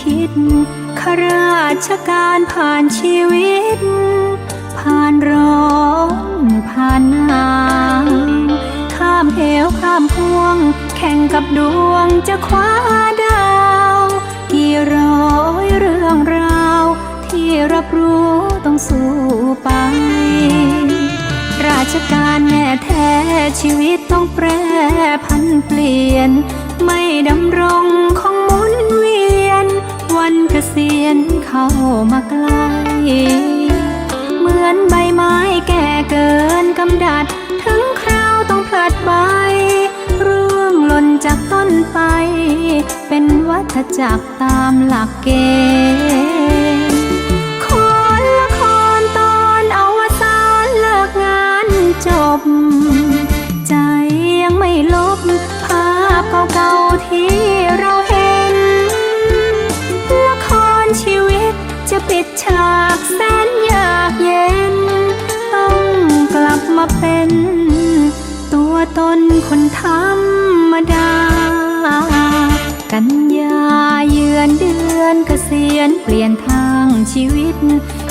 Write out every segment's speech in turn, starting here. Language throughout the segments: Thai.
คิดข้าราชการผ่านชีวิต ผ่านร้อนผ่านหนาวข้ามเหวข้ามห่วง แข่งกับดวงจะคว้าดาว กี่ร้อยเรื่องราว ที่รับรู้ต้องสู้ไป ราชการแน่แท้ชีวิตต้องแปรพันเปลี่ยน ไม่ดำรงคง เสียนเข้ามาใกล้ เหมือนใบไม้แก่เกินกำดัด ถึงคราวต้องพลัดใบร่วงหล่นจากต้นไป เป็นวัฏจักรตามหลักเกณฑ์ิดฉากแสนยากเย็น ต้องกลับมาเป็น ตัวตนคนธรรมดา กันยาเยือนเดือนเกษียณเปลี่ยนทางชีวิต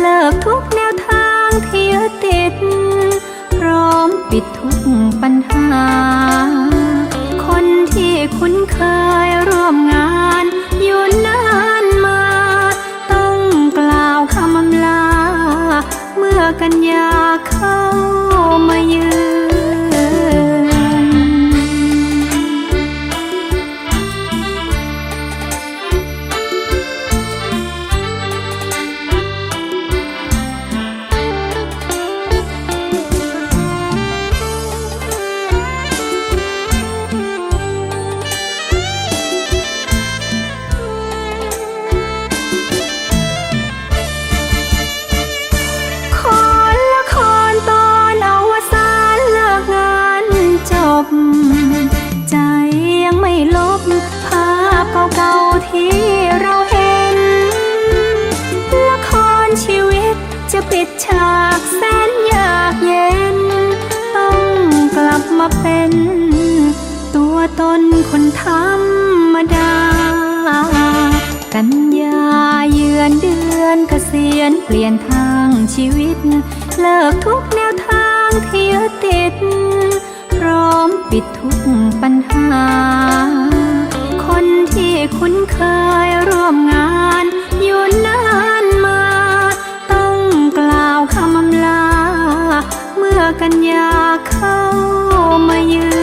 เลิกทุกแนวทางที่ยึดติด พร้อมปิดทุกปัญหา คนที่คุ้นเคย กันยาเข้ามาเยือน ตัวตนคนธรรมดา กันยาเยือนเดือนเกษียณเปลี่ยนทางชีวิต เลิกทุกแนวทางที่ยึดติด พร้อมปิดทุกปัญหา คนที่คุ้นเคยร่วมงานอยู่นานมา ต้องกล่าวคำลา เมื่อกันยาเข้ามาเยือน